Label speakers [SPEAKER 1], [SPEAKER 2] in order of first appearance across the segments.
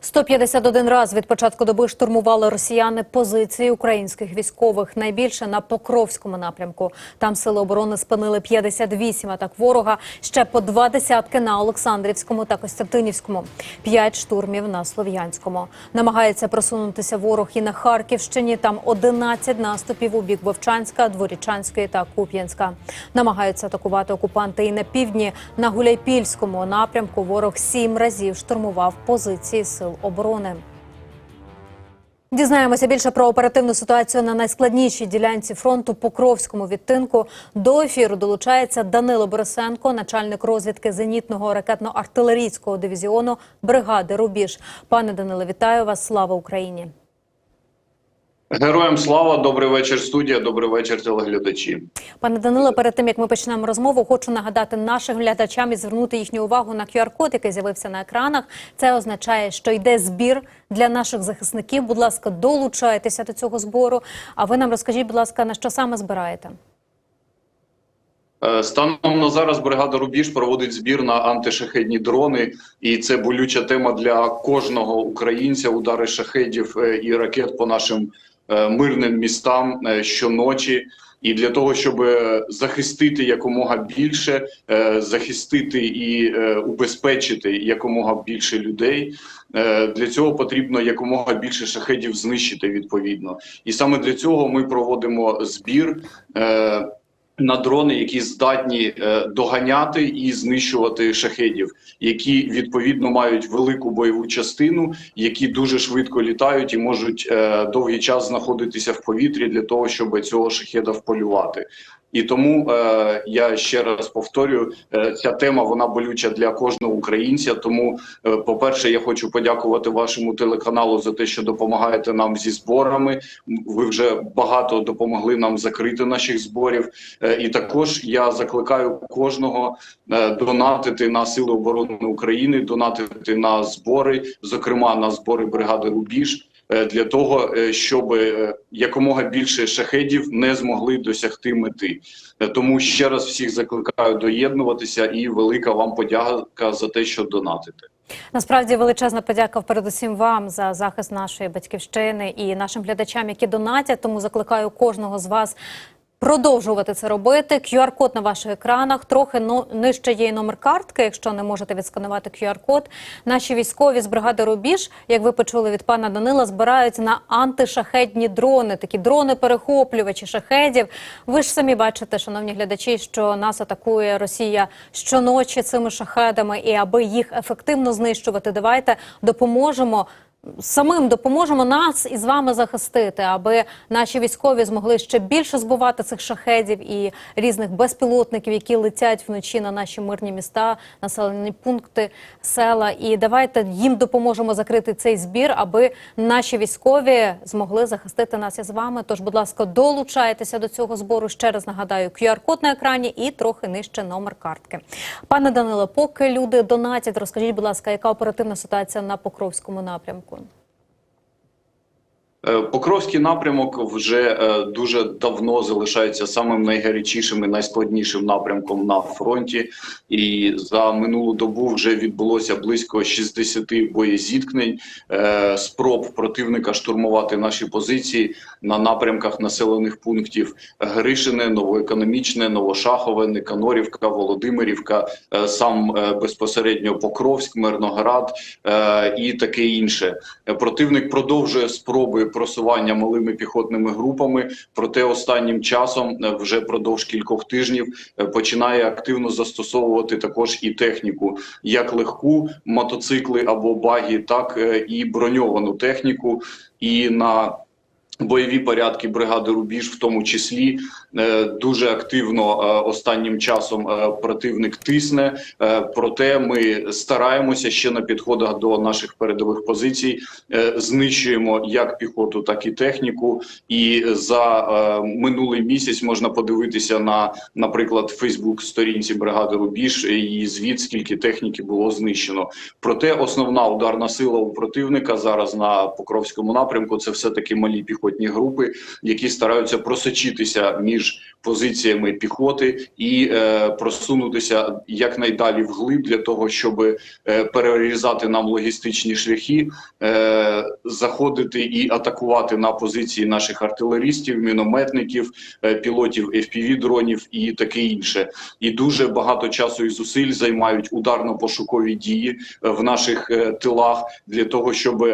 [SPEAKER 1] 151 раз від початку доби штурмували росіяни позиції українських військових. Найбільше на Покровському напрямку. Там сили оборони спинили 58 атак ворога, ще по два десятки на Олександрівському та Костянтинівському, п'ять штурмів на Слов'янському. Намагається просунутися ворог і на Харківщині. Там 11 наступів у бік Вовчанська, Дворічанської та Куп'янська. Намагаються атакувати окупанти і на півдні на Гуляйпільському напрямку. Ворог сім разів штурмував позиції сил оборони. Дізнаємося більше про оперативну ситуацію на найскладнішій ділянці фронту Покровському відтинку. До ефіру долучається Данило Борисенко, начальник розвідки зенітного ракетно-артилерійського дивізіону бригади Рубіж. Пане Данило, вітаю вас! Слава Україні!
[SPEAKER 2] Героям слава, добрий вечір, студія, добрий вечір, телеглядачі.
[SPEAKER 1] Пане Данило, перед тим як ми почнемо розмову, хочу нагадати нашим глядачам і звернути їхню увагу на QR-код, який з'явився на екранах. Це означає, що йде збір для наших захисників. Будь ласка, долучайтеся до цього збору. А ви нам розкажіть, будь ласка, на що саме збираєте?
[SPEAKER 2] Е, Станом на зараз бригада Рубіж проводить збір на антишахедні дрони, і це болюча тема для кожного українця. Удари шахедів е, і ракет по нашим мирним містам е, щоночі. І для того, щоб е, захистити якомога більше, е, захистити і е, убезпечити якомога більше людей, е, для цього потрібно якомога більше шахедів знищити відповідно. І саме для цього ми проводимо збір. На дрони, які здатні е, доганяти і знищувати шахедів, які відповідно мають велику бойову частину, які дуже швидко літають і можуть е, довгий час знаходитися в повітрі для того, щоб цього шахеда вполювати. І тому е, я ще раз повторюю, е, ця тема вона болюча для кожного українця. Тому, е, по-перше, я хочу подякувати вашому телеканалу за те, що допомагаєте нам зі зборами. Ви вже багато допомогли нам закрити наших зборів. Е, І також я закликаю кожного е, донатити на сили оборони України, донатити на збори, зокрема на збори бригади Рубіж. Е, Для того е, щоб е, якомога більше шахедів не змогли досягти мети, тому ще раз всіх закликаю доєднуватися і велика вам подяка за те, що донатите.
[SPEAKER 1] Насправді величезна подяка передусім вам за захист нашої батьківщини і нашим глядачам, які донатять. Тому закликаю кожного з вас. Продовжувати це робити. QR-код на ваших екранах. Трохи но- нижче є номер картки, якщо не можете відсканувати QR-код. Наші військові з бригади Рубіж, як ви почули від пана Данила, збирають на антишахедні дрони, такі дрони-перехоплювачі шахедів. Ви ж самі бачите, шановні глядачі, що нас атакує Росія щоночі цими шахедами, і аби їх ефективно знищувати, давайте допоможемо. Самим допоможемо нас і з вами захистити, аби наші військові змогли ще більше збивати цих шахедів і різних безпілотників, які летять вночі на наші мирні міста, населені пункти, села. І давайте їм допоможемо закрити цей збір, аби наші військові змогли захистити нас із вами. Тож, будь ласка, долучайтеся до цього збору. Ще раз нагадаю, QR-код на екрані і трохи нижче номер картки. Пане Данило, поки люди донатять, розкажіть, будь ласка, яка оперативна ситуація на Покровському напрямку?
[SPEAKER 2] Е, Покровський напрямок вже е, дуже давно залишається самим найгарячішим і найскладнішим напрямком на фронті. І за минулу добу вже відбулося близько 60 боєзіткнень, е, спроб противника штурмувати наші позиції на напрямках населених пунктів Гришине, Новоекономічне, Новошахове, Никанорівка, Володимирівка, сам безпосередньо Покровськ, Мирноград і таке інше. Противник продовжує спроби просування малими піхотними групами. Проте останнім часом, е, вже продовж кількох тижнів, е, починає активно застосовувати також і техніку, як легку мотоцикли або багі, так е, і броньовану техніку. І на Бойові порядки бригади Рубіж, в тому числі, е, дуже активно е, останнім часом е, противник тисне. Проте ми стараємося ще на підходах до наших передових позицій, знищуємо як піхоту, так і техніку. І за минулий місяць можна подивитися на, наприклад, Фейсбук сторінці бригади Рубіж і звіт, скільки техніки було знищено. Проте основна ударна сила у противника зараз на Покровському напрямку це все таки малі піхотні піхотні групи, які стараються просочитися між позиціями піхоти і е, просунутися якнайдалі вглиб для того, щоб е, перерізати нам логістичні шляхи, е, заходити і атакувати на позиції наших артилерістів, мінометників, е, пілотів fpv дронів і таке інше. І дуже багато часу і зусиль займають ударно-пошукові дії е, в наших е, тилах для того, щоб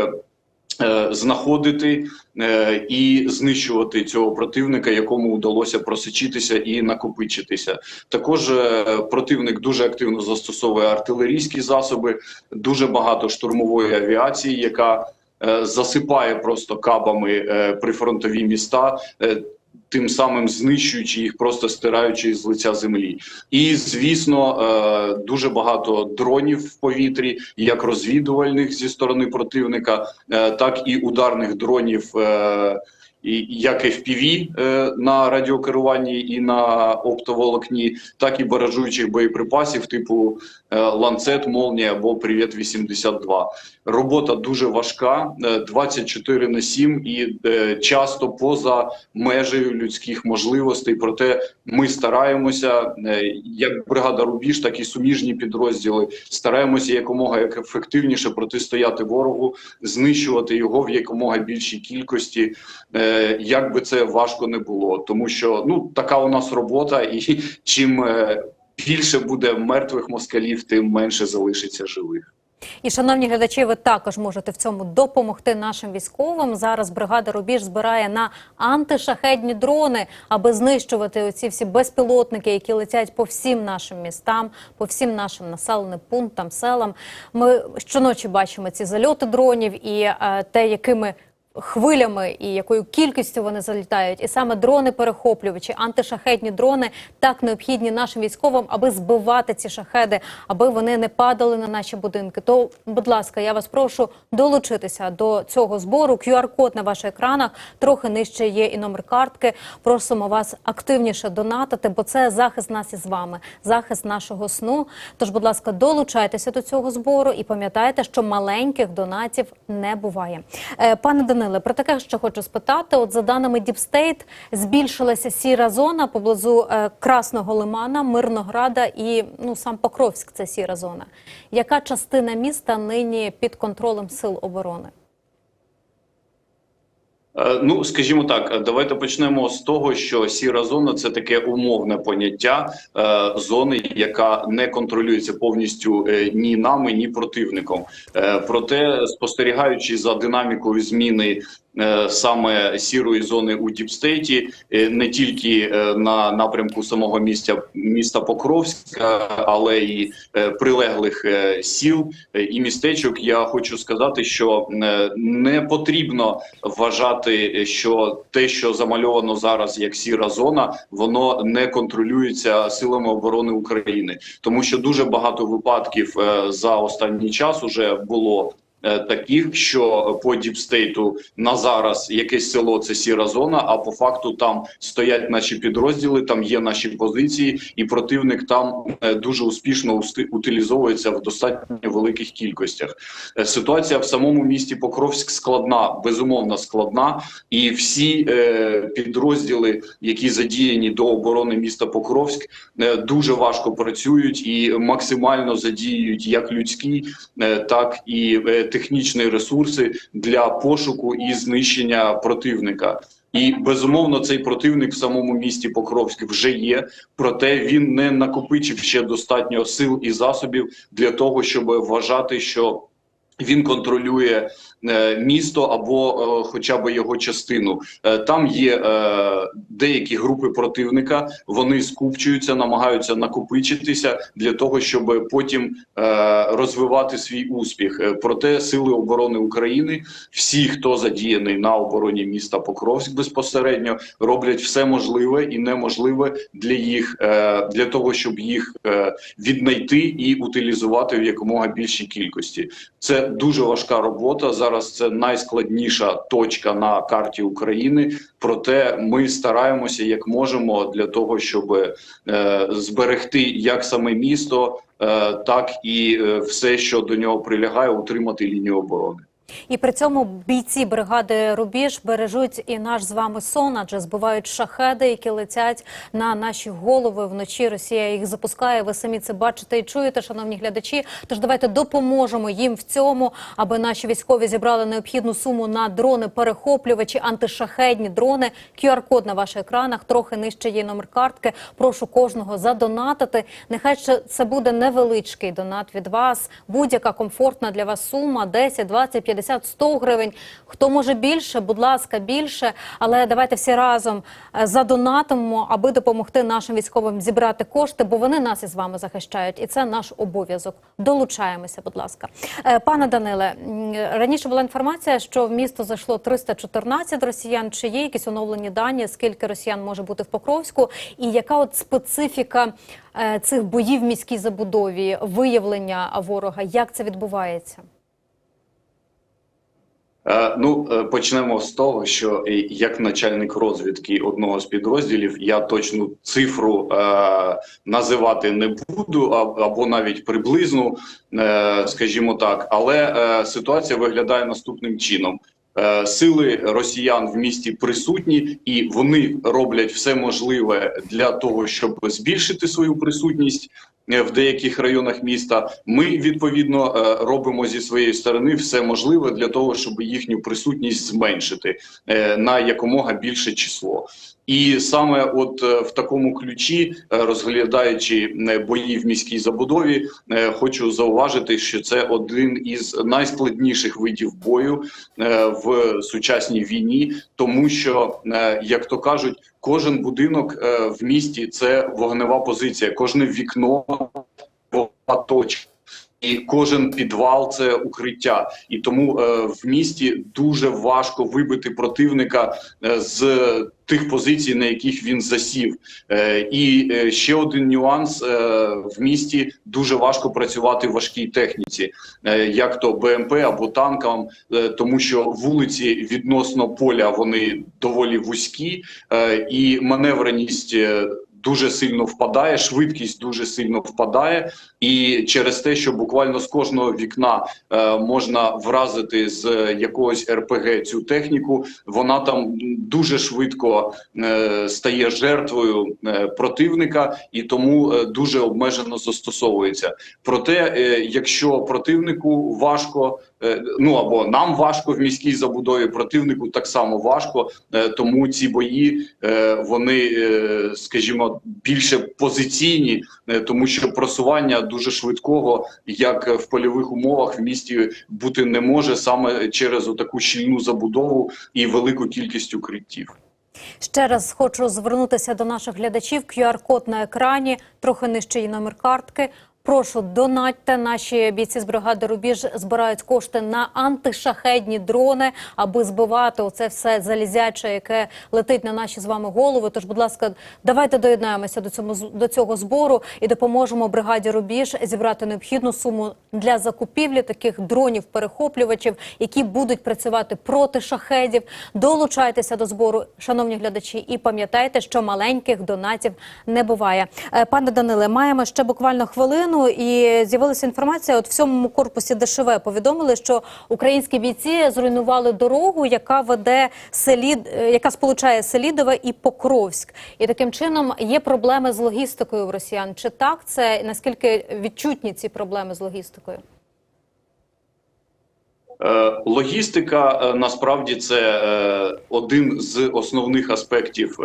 [SPEAKER 2] знаходити е, і знищувати цього противника, якому вдалося просичитися і накопичитися. Також е, противник дуже активно застосовує артилерійські засоби, дуже багато штурмової авіації, яка е, засипає просто кабами е, прифронтові міста. е, Тим самим знищуючи їх, просто стираючи з лиця землі, і звісно, е, дуже багато дронів в повітрі, як розвідувальних зі сторони противника, е, так і ударних дронів, е, як FPV е, на радіокеруванні і на оптоволокні, так і баражуючих боєприпасів, типу е, ланцет, молнія або Привіт 82 Робота дуже важка, е, 24 на 7 і е, часто поза межею людських можливостей. Проте ми стараємося, е, як бригада Рубіж, так і суміжні підрозділи, стараємося якомога як ефективніше протистояти ворогу, знищувати його в якомога більшій кількості, е, як би це важко не було, тому що ну така у нас робота, і чим е, більше буде мертвих москалів, тим менше залишиться живих.
[SPEAKER 1] І, шановні глядачі, ви також можете в цьому допомогти нашим військовим. Зараз бригада Рубіж збирає на антишахедні дрони, аби знищувати оці всі безпілотники, які летять по всім нашим містам, по всім нашим населеним пунктам, селам. Ми щоночі бачимо ці зальоти дронів і е, те, якими хвилями і якою кількістю вони залітають, і саме дрони-перехоплювачі, антишахетні дрони так необхідні нашим військовим, аби збивати ці шахеди, аби вони не падали на наші будинки. То, будь ласка, я вас прошу долучитися до цього збору. QR-код на ваших екранах трохи нижче є і номер картки. Просимо вас активніше донатити, бо це захист нас із вами, захист нашого сну. Тож, будь ласка, долучайтеся до цього збору і пам'ятайте, що маленьких донатів не буває. Е, Пане Даниле, про таке ще хочу спитати. От за даними Діпстейт, збільшилася сіра зона поблизу е, Красного Лимана, Мирнограда і ну сам Покровськ. Це сіра зона. Яка частина міста нині під контролем сил оборони?
[SPEAKER 2] Е, Ну, скажімо так, давайте почнемо з того, що сіра зона це таке умовне поняття е, зони, яка не контролюється повністю е, ні нами, ні противником. Проте, спостерігаючи за динамікою зміни. Е, Саме сірої зони у Діпстейті е, не тільки е, на напрямку самого місця міста Покровська, але і прилеглих сіл і містечок. Я хочу сказати, що не потрібно вважати, що те, що замальовано зараз як сіра зона, воно не контролюється силами оборони України, тому що дуже багато випадків за останній час уже було. Е, Таких, що по діпстейту на зараз якесь село це сіра зона, а по факту там стоять наші підрозділи, там є наші позиції, і противник там е, дуже успішно утилізовується в достатньо великих кількостях. Е, Ситуація в самому місті Покровськ складна, безумовно складна, і всі підрозділи, які задіяні до оборони міста Покровськ, дуже важко працюють і максимально задіюють як людські, так і технічні ресурси для пошуку і знищення противника. І безумовно цей противник в самому місті Покровськ вже є, проте він не накопичив ще достатньо сил і засобів для того, щоб вважати, що він контролює місто або е, хоча б його частину. Е, там є е, деякі групи противника, вони скупчуються, намагаються накопичитися для того, щоб потім е, розвивати свій успіх. Е, Проте сили оборони України, всі, хто задіяний на обороні міста Покровськ безпосередньо, роблять все можливе і неможливе для їх е, для того, щоб їх е, віднайти і утилізувати в якомога більшій кількості. Це дуже важка робота. Зараз це найскладніша точка на карті України. Проте ми стараємося як можемо для того, щоб е, зберегти як саме місто, е, так і е, все, що до нього прилягає, утримати лінію оборони.
[SPEAKER 1] І при цьому бійці бригади Рубіж бережуть і наш з вами сон, адже збивають шахеди, які летять на наші голови вночі. Росія їх запускає. Ви самі це бачите і чуєте, шановні глядачі. Тож давайте допоможемо їм в цьому, аби наші військові зібрали необхідну суму на дрони, перехоплювачі, антишахедні дрони. QR-код на ваших екранах трохи нижче є номер картки. Прошу кожного задонатити. Нехай ще це буде невеличкий донат від вас. Будь-яка комфортна для вас сума 10, 20, 50, 100 гривень. Хто може більше, будь ласка, більше. Але давайте всі разом е, задонатимо, аби допомогти нашим військовим зібрати кошти, бо вони нас із вами захищають, і це наш обов'язок. Долучаємося, будь ласка, Е, пане Даниле. Раніше була інформація, що в місто зайшло 314 росіян. Чи є якісь оновлені дані? Скільки росіян може бути в Покровську? І яка от специфіка е, цих боїв в міській забудові, виявлення ворога? Як це відбувається?
[SPEAKER 2] Е, Ну, е, почнемо з того, що е, як начальник розвідки одного з підрозділів, я точну цифру е, називати не буду, або навіть приблизну, е, скажімо так. Але е, ситуація виглядає наступним чином. Е, Сили росіян в місті присутні, і вони роблять все можливе для того, щоб збільшити свою присутність е, в деяких районах міста. Ми відповідно е, робимо зі своєї сторони все можливе для того, щоб їхню присутність зменшити на якомога більше число. І саме от е, в такому ключі, е, розглядаючи е, бої в міській забудові, хочу зауважити, що це один із найскладніших видів бою в сучасній війні, тому що, як то кажуть, кожен будинок в місті це вогнева позиція, кожне вікно вогнева точка. І кожен підвал це укриття, і тому е, в місті дуже важко вибити противника е, з тих позицій, на яких він засів. Е, і ще один нюанс: в місті дуже важко працювати в важкій техніці, як то БМП або танкам, тому що вулиці відносно поля вони доволі вузькі, і маневреність. Дуже сильно впадає, швидкість дуже сильно впадає, і через те, що буквально з кожного вікна е, можна вразити з якогось РПГ цю техніку, вона там дуже швидко е, стає жертвою е, противника і тому е, дуже обмежено застосовується. Проте, е, якщо противнику важко, ну або нам важко в міській забудові, противнику так само важко, е, тому ці бої е, вони, е, скажімо, більше позиційні, е, тому що просування дуже швидкого, як в польових умовах в місті бути не може саме через таку щільну забудову і велику кількість укриттів.
[SPEAKER 1] Ще раз хочу звернутися до наших глядачів. QR-код на екрані, трохи нижче і номер картки. Прошу, донатьте. Наші бійці з бригади Рубіж збирають кошти на антишахедні дрони, аби збивати оце все залізяче, яке летить на наші з вами голови. Тож, будь ласка, давайте доєднаємося до цьому до цього збору і допоможемо бригаді Рубіж зібрати необхідну суму для закупівлі таких дронів-перехоплювачів, які будуть працювати проти шахедів. Долучайтеся до збору, шановні глядачі, і пам'ятайте, що маленьких донатів не буває. Е, Пане Даниле, маємо ще буквально хвилину, і з'явилася інформація. От в сьомому корпусі ДШВ повідомили, що українські бійці зруйнували дорогу, яка веде селі, е, яка сполучає Селідове і Покровськ. І таким чином є проблеми з логістикою в росіян. Чи так це наскільки відчутні ці проблеми з логістикою?
[SPEAKER 2] Е, Логістика е, насправді це один з основних аспектів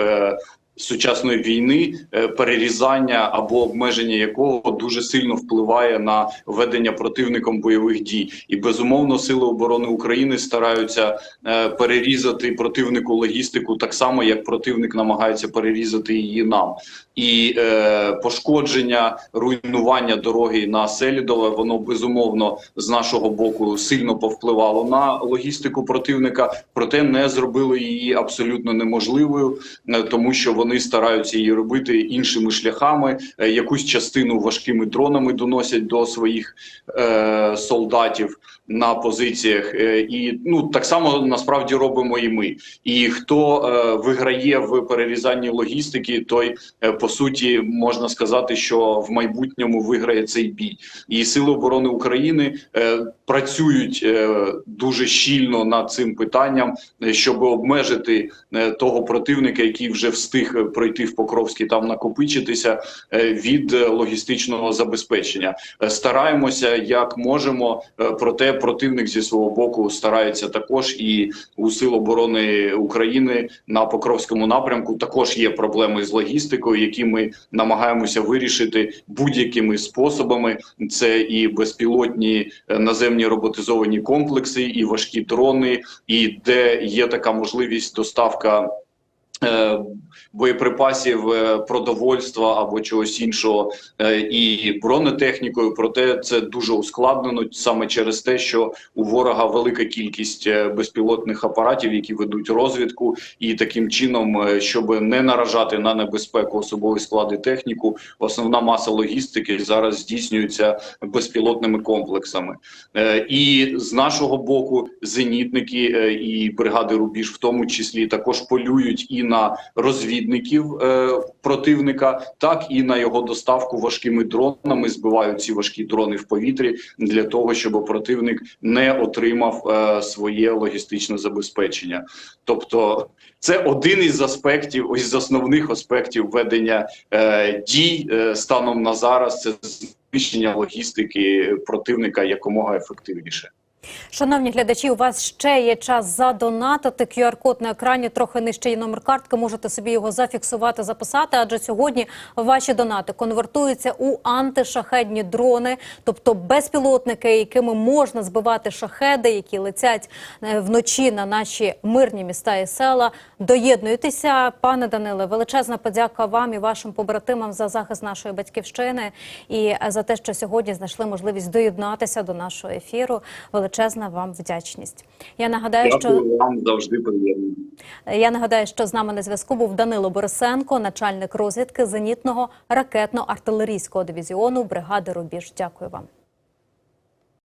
[SPEAKER 2] сучасної війни, е, перерізання або обмеження якого дуже сильно впливає на ведення противником бойових дій. І безумовно, сили оборони України стараються е, перерізати противнику логістику так само, як противник намагається перерізати її нам. І е, пошкодження, руйнування дороги на Селідове, воно безумовно з нашого боку сильно повпливало на логістику противника, проте не зробило її абсолютно неможливою, е, тому що вони вони стараються її робити іншими шляхами. Е, Якусь частину важкими дронами доносять до своїх е, солдатів на позиціях. Е, і ну так само насправді робимо і ми. І хто е, виграє в перерізанні логістики, той е, по суті можна сказати, що в майбутньому виграє цей бій. І сили оборони України е, працюють е, дуже щільно над цим питанням, е, щоб обмежити е, того противника, який вже встиг е, пройти в Покровський, там накопичитися е, від е, логістичного забезпечення. Стараємося як можемо, проте противник зі свого боку старається також і у сил оборони України на Покровському напрямку також є проблеми з логістикою, які ми намагаємося вирішити будь-якими способами. Це і безпілотні наземні роботизовані комплекси, і важкі дрони, і де є така можливість доставка. Е, Боєприпасів, е, продовольства або чогось іншого, е, і бронетехнікою. Проте це дуже ускладнено саме через те, що у ворога велика кількість безпілотних апаратів, які ведуть розвідку, і таким чином, щоб не наражати на небезпеку особовий склад і техніку, основна маса логістики зараз здійснюється безпілотними комплексами. І з нашого боку зенітники і бригади Рубіж, в тому числі, також полюють і на розвідників е, противника, так і на його доставку важкими дронами. Збивають ці важкі дрони в повітрі для того, щоб противник не отримав е, своє логістичне забезпечення. Тобто, це один із аспектів, ось з основних аспектів ведення е, дій е, станом на зараз. Це знищення логістики противника якомога ефективніше.
[SPEAKER 1] Шановні глядачі, у вас ще є час задонатити. QR-код на екрані трохи нижче є номер картки. Можете собі його зафіксувати, записати. Адже сьогодні ваші донати конвертуються у антишахедні дрони, тобто безпілотники, якими можна збивати шахеди, які летять е, вночі на наші мирні міста і села. Доєднуйтеся, пане Даниле. Величезна подяка вам і вашим побратимам за захист нашої батьківщини і е, за те, що сьогодні знайшли можливість доєднатися до нашого ефіру. Величезна вам вдячність. Я нагадаю, що
[SPEAKER 2] вам завжди приємно.
[SPEAKER 1] я нагадаю, що з нами на зв'язку був Данило Борисенко, начальник розвідки зенітного ракетно-артилерійського дивізіону бригади Рубіж. Дякую вам.